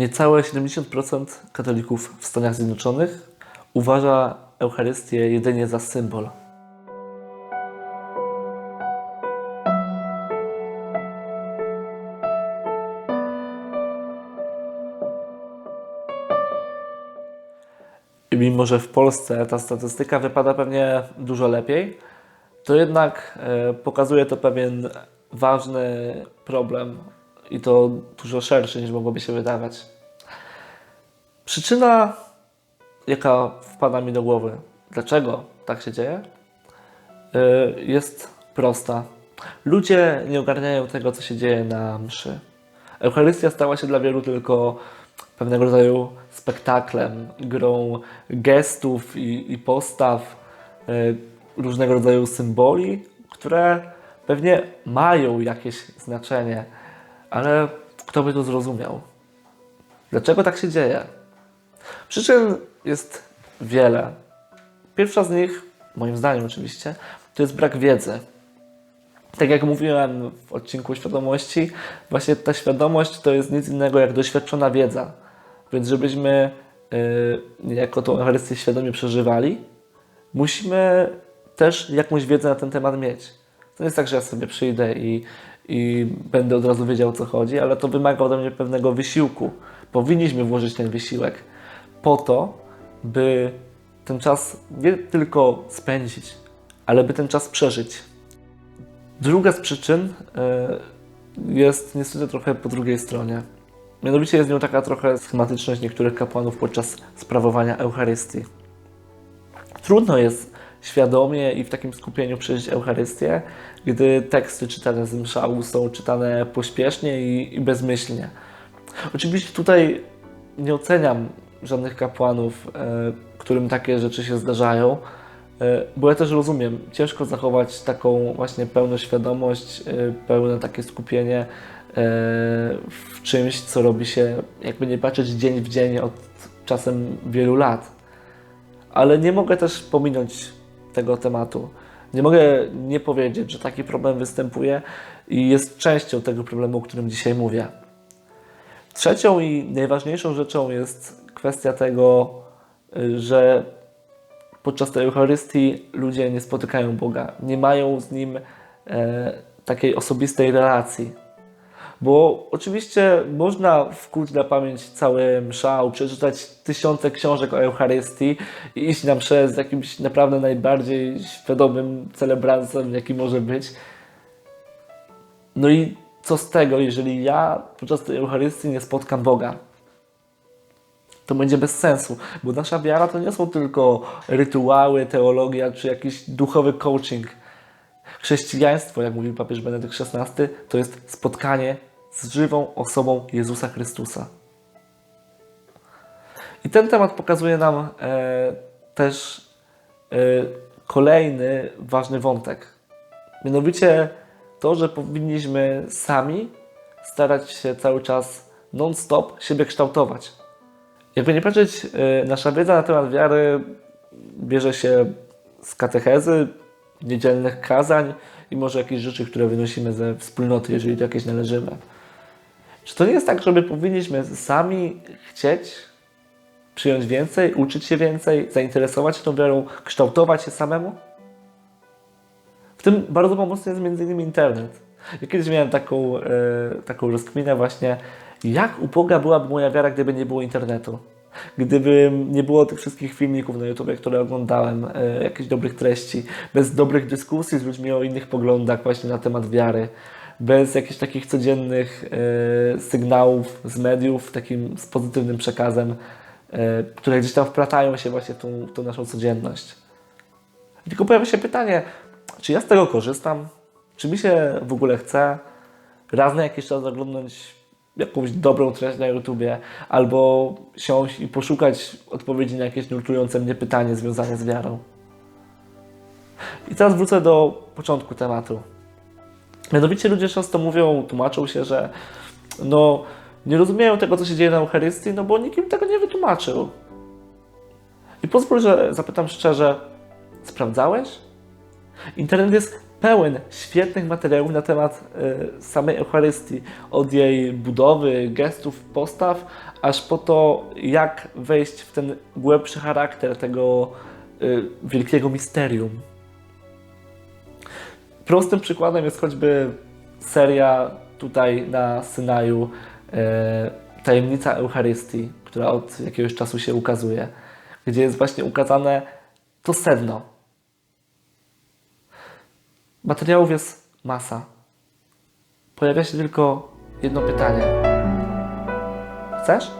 Niecałe 70% katolików w Stanach Zjednoczonych uważa Eucharystię jedynie za symbol. I mimo, że w Polsce ta statystyka wypada pewnie dużo lepiej, to jednak e, pokazuje to pewien ważny problem i to dużo szerszy niż mogłoby się wydawać. Przyczyna, jaka wpada mi do głowy, dlaczego tak się dzieje, y, jest prosta. Ludzie nie ogarniają tego, co się dzieje na mszy. Eucharystia stała się dla wielu tylko pewnego rodzaju spektaklem, grą gestów i, i postaw, y, różnego rodzaju symboli, które pewnie mają jakieś znaczenie, ale kto by to zrozumiał? Dlaczego tak się dzieje? Przyczyn jest wiele. Pierwsza z nich, moim zdaniem oczywiście, to jest brak wiedzy. Tak jak mówiłem w odcinku świadomości, właśnie ta świadomość to jest nic innego jak doświadczona wiedza. Więc żebyśmy yy, jako tą Eucharystię świadomie przeżywali, musimy też jakąś wiedzę na ten temat mieć. To nie jest tak, że ja sobie przyjdę i, i będę od razu wiedział o co chodzi, ale to wymaga ode mnie pewnego wysiłku. Powinniśmy włożyć ten wysiłek po to, by ten czas nie tylko spędzić, ale by ten czas przeżyć. Druga z przyczyn y, jest niestety trochę po drugiej stronie. Mianowicie jest nią taka trochę schematyczność niektórych kapłanów podczas sprawowania Eucharystii. Trudno jest świadomie i w takim skupieniu przeżyć Eucharystię, gdy teksty czytane z mszału są czytane pośpiesznie i, i bezmyślnie. Oczywiście tutaj nie oceniam żadnych kapłanów, e, którym takie rzeczy się zdarzają, e, bo ja też rozumiem, ciężko zachować taką właśnie pełną świadomość, e, pełne takie skupienie w czymś, co robi się, jakby nie patrzeć dzień w dzień od czasem wielu lat. Ale nie mogę też pominąć tego tematu. Nie mogę nie powiedzieć, że taki problem występuje i jest częścią tego problemu, o którym dzisiaj mówię. Trzecią i najważniejszą rzeczą jest kwestia tego, że podczas tej Eucharystii ludzie nie spotykają Boga, nie mają z Nim e, takiej osobistej relacji. Bo oczywiście można wkuć na pamięć cały mszał, przeczytać tysiące książek o Eucharystii i iść na mszę z jakimś naprawdę najbardziej świadomym celebrancem, jaki może być. No i co z tego, jeżeli ja podczas tej Eucharystii nie spotkam Boga? To będzie bez sensu, bo nasza wiara to nie są tylko rytuały, teologia czy jakiś duchowy coaching. Chrześcijaństwo, jak mówił papież Benedykt XVI, to jest spotkanie z żywą osobą Jezusa Chrystusa. I ten temat pokazuje nam e, też e, kolejny ważny wątek. Mianowicie to, że powinniśmy sami starać się cały czas non-stop siebie kształtować. Jakby nie patrzeć, e, nasza wiedza na temat wiary bierze się z katechezy, niedzielnych kazań i może jakieś rzeczy, które wynosimy ze wspólnoty, jeżeli do jakiejś należymy. Czy to nie jest tak, że my powinniśmy sami chcieć przyjąć więcej, uczyć się więcej, zainteresować się tą wiarą, kształtować się samemu? W tym bardzo pomocny jest m.in. internet. Ja kiedyś miałem taką, e, taką rozkminę właśnie, jak uboga byłaby moja wiara, gdyby nie było internetu. Gdyby nie było tych wszystkich filmików na YouTube, które oglądałem, e, jakichś dobrych treści, bez dobrych dyskusji z ludźmi o innych poglądach właśnie na temat wiary, bez jakichś takich codziennych e, sygnałów z mediów, takim z pozytywnym przekazem, e, które gdzieś tam wplatają się właśnie w tą, w tą naszą codzienność. Tylko pojawia się pytanie, czy ja z tego korzystam? Czy mi się w ogóle chce raz na jakiś czas oglądać jakąś dobrą treść na YouTubie, albo siąść i poszukać odpowiedzi na jakieś nurtujące mnie pytanie związane z wiarą? I teraz wrócę do początku tematu. Mianowicie ludzie często mówią, tłumaczą się, że no, nie rozumieją tego, co się dzieje na Eucharystii, no bo nikt im tego nie wytłumaczył. I pozwól, że zapytam szczerze, sprawdzałeś? Internet jest pełen świetnych materiałów na temat y, samej Eucharystii, od jej budowy, gestów, postaw, aż po to, jak wejść w ten głębszy charakter tego y, wielkiego misterium. Prostym przykładem jest choćby seria tutaj na Synaju e, Tajemnica Eucharystii, która od jakiegoś czasu się ukazuje, gdzie jest właśnie ukazane to sedno. Materiałów jest masa. Pojawia się tylko jedno pytanie. Chcesz?